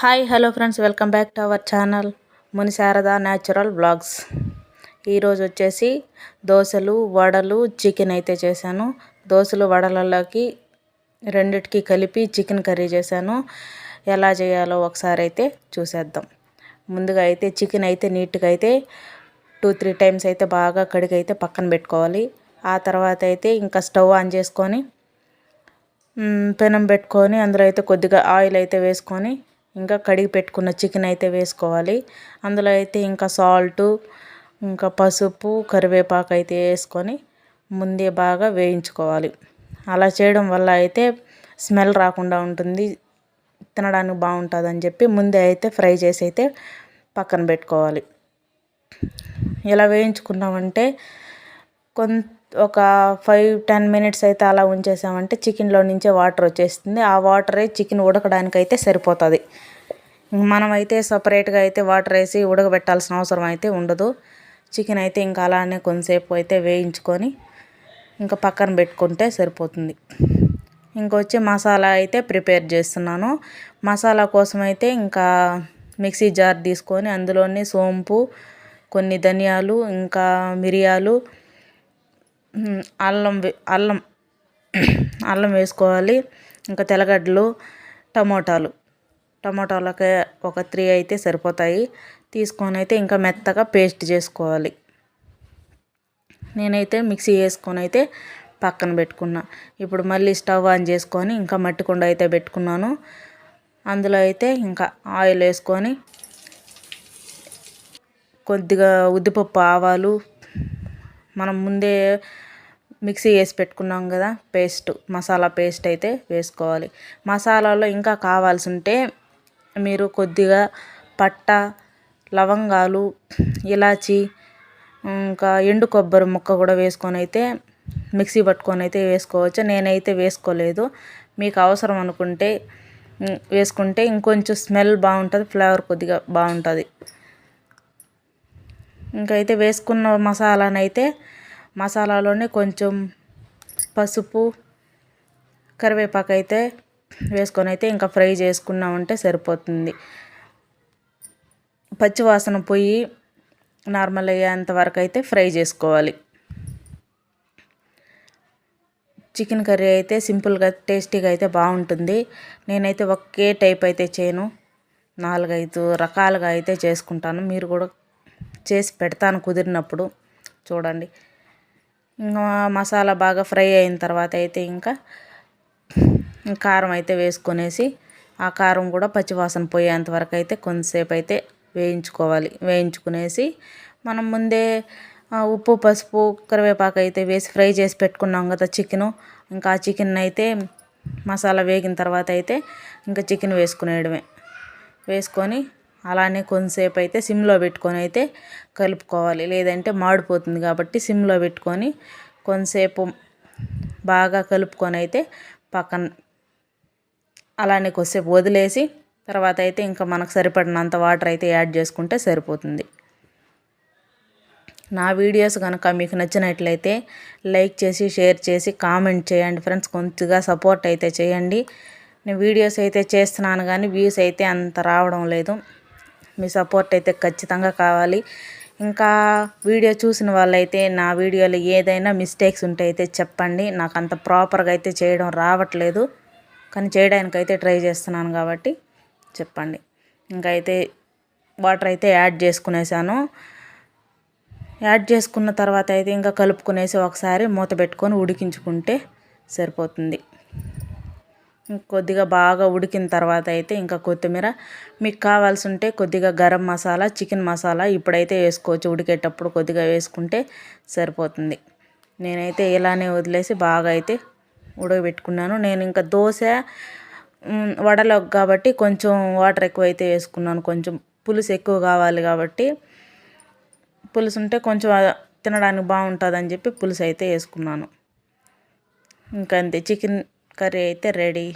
Hi hello friends welcome back to our channel Muni Sharada natural blogs ఈరోజు వచ్చేసి దోశలు వడలు చికెన్ అయితే చేశాను. దోశలు వడలలోకి రెండిటికి కలిపి చికెన్ కర్రీ చేశాను. ఎలా చేయాలో ఒకసారి అయితే చూసేద్దాం. ముందుగా అయితే చికెన్ అయితే నీట్గా అయితే టూ త్రీ టైమ్స్ అయితే బాగా కడిగి అయితే పక్కన పెట్టుకోవాలి. ఆ తర్వాత అయితే ఇంకా స్టవ్ ఆన్ చేసుకొని పెనం పెట్టుకొని అందులో అయితే కొద్దిగా ఆయిల్ అయితే వేసుకొని ఇంకా కడిగి పెట్టుకున్న చికెన్ అయితే వేసుకోవాలి. అందులో అయితే ఇంకా సాల్టు ఇంకా పసుపు కరివేపాకు అయితే వేసుకొని ముందే బాగా వేయించుకోవాలి. అలా చేయడం వల్ల అయితే స్మెల్ రాకుండా ఉంటుంది తినడానికి బాగుంటుంది అని చెప్పి ముందే అయితే ఫ్రై చేసి అయితే పక్కన పెట్టుకోవాలి. ఇలా వేయించుకున్నామంటే కొంత ఒక ఫైవ్ టెన్ మినిట్స్ అయితే అలా ఉంచేసామంటే చికెన్లో నుంచే వాటర్ వచ్చేస్తుంది. ఆ వాటరే చికెన్ ఉడకడానికి అయితే సరిపోతుంది. మనమైతే సపరేట్గా అయితే వాటర్ వేసి ఉడకబెట్టాల్సిన అవసరం అయితే ఉండదు. చికెన్ అయితే ఇంకా అలానే కొంతసేపు అయితే వేయించుకొని ఇంకా పక్కన పెట్టుకుంటే సరిపోతుంది. ఇంకొచ్చి మసాలా అయితే ప్రిపేర్ చేస్తున్నాను. మసాలా కోసం అయితే ఇంకా మిక్సీ జార్ తీసుకొని అందులోని సోంపు కొన్ని ధనియాలు ఇంకా మిరియాలు అల్లం అల్లం అల్లం వేసుకోవాలి. ఇంకా తెల్లగడ్డలు టమోటాలు. టమాటాలకి ఒక త్రీ అయితే సరిపోతాయి. తీసుకొని అయితే ఇంకా మెత్తగా పేస్ట్ చేసుకోవాలి. నేనైతే మిక్సీ వేసుకొని అయితే పక్కన పెట్టుకున్నా. ఇప్పుడు మళ్ళీ స్టవ్ ఆన్ చేసుకొని ఇంకా మట్టి కుండ అయితే పెట్టుకున్నాను. అందులో అయితే ఇంకా ఆయిల్ వేసుకొని కొద్దిగా ఉద్దిపప్పు ఆవాలు మనం ముందే మిక్సీ వేసి పెట్టుకున్నాం కదా పేస్ట్ మసాలా పేస్ట్ అయితే వేసుకోవాలి. మసాలాలో ఇంకా కావాల్సి ఉంటే మీరు కొద్దిగా పట్ట లవంగాలు ఇలాచి ఇంకా ఎండు కొబ్బరి ముక్క కూడా వేసుకొని అయితే మిక్సీ పట్టుకొని అయితే వేసుకోవచ్చు. నేనైతే వేసుకోలేదు. మీకు అవసరం అనుకుంటే వేసుకుంటే ఇంకొంచెం స్మెల్ బాగుంటుంది ఫ్లేవర్ కొద్దిగా బాగుంటుంది. ఇంకైతే వేసుకున్న మసాలానైతే మసాలాలోనే కొంచెం పసుపు కరివేపాకు అయితే వేసుకొని అయితే ఇంకా ఫ్రై చేసుకున్నామంటే సరిపోతుంది. పచ్చివాసన పోయి నార్మల్ అయ్యేంత వరకు అయితే ఫ్రై చేసుకోవాలి. చికెన్ కర్రీ అయితే సింపుల్గా టేస్టీగా అయితే బాగుంటుంది. నేనైతే ఒకే టైప్ అయితే చేయను. నాలుగైదు రకాలుగా అయితే చేసుకుంటాను. మీరు కూడా చేసి పెడతాను కుదిరినప్పుడు. చూడండి. ఇంకా మసాలా బాగా ఫ్రై అయిన తర్వాత అయితే ఇంకా కారం అయితే వేసుకొనేసి ఆ కారం కూడా పచ్చివాసన పోయేంత వరకు అయితే కొంతసేపు అయితే వేయించుకోవాలి. వేయించుకునేసి మనం ముందే ఉప్పు పసుపు కరివేపాకు అయితే వేసి ఫ్రై చేసి పెట్టుకున్నాం కదా చికెను. ఇంకా ఆ చికెన్ అయితే మసాలా వేగిన తర్వాత అయితే ఇంకా చికెన్ వేసుకునేయడమే. వేసుకొని అలానే కొంతసేపు అయితే సిమ్లో పెట్టుకొని అయితే కలుపుకోవాలి. లేదంటే మాడిపోతుంది కాబట్టి సిమ్లో పెట్టుకొని కొంతసేపు బాగా కలుపుకొని అయితే పక్కన అలానే కొద్దిసేపు వదిలేసి తర్వాత అయితే ఇంకా మనకు సరిపడినంత వాటర్ అయితే యాడ్ చేసుకుంటే సరిపోతుంది. నా వీడియోస్ కనుక మీకు నచ్చినట్లయితే లైక్ చేసి షేర్ చేసి కామెంట్ చేయండి ఫ్రెండ్స్. కొంచెంగా సపోర్ట్ అయితే చేయండి. నేను వీడియోస్ అయితే చేస్తున్నాను కానీ వ్యూస్ అయితే అంత రావడం లేదు. మీ సపోర్ట్ అయితే ఖచ్చితంగా కావాలి. ఇంకా వీడియో చూసిన వాళ్ళైతే నా వీడియోలో ఏదైనా మిస్టేక్స్ ఉంటే అయితే చెప్పండి. నాకు అంత ప్రాపర్గా అయితే చేయడం రావట్లేదు. కానీ చేయడానికి అయితే ట్రై చేస్తున్నాను కాబట్టి చెప్పండి. ఇంకైతే అయితే వాటర్ అయితే యాడ్ చేసుకునేసాను. యాడ్ చేసుకున్న తర్వాత అయితే ఇంకా కలుపుకునేసి ఒకసారి మూత పెట్టుకొని ఉడికించుకుంటే సరిపోతుంది. కొద్దిగా బాగా ఉడికిన తర్వాత అయితే ఇంకా కొత్తిమీర. మీకు కావాల్సి ఉంటే కొద్దిగా గరం మసాలా చికెన్ మసాలా ఇప్పుడైతే వేసుకోవచ్చు. ఉడికేటప్పుడు కొద్దిగా వేసుకుంటే సరిపోతుంది. నేనైతే ఇలానే వదిలేసి బాగా అయితే ఉడకబెట్టుకున్నాను. నేను ఇంకా దోశ వడలో కాబట్టి కొంచెం వాటర్ ఎక్కువ అయితే వేసుకున్నాను. కొంచెం పులుసు ఎక్కువ కావాలి కాబట్టి పులుసు ఉంటే కొంచెం తినడానికి బాగుంటుంది అని చెప్పి పులుసు అయితే వేసుకున్నాను. ఇంకా అంతే చికెన్ కర్రీ అయితే రెడీ.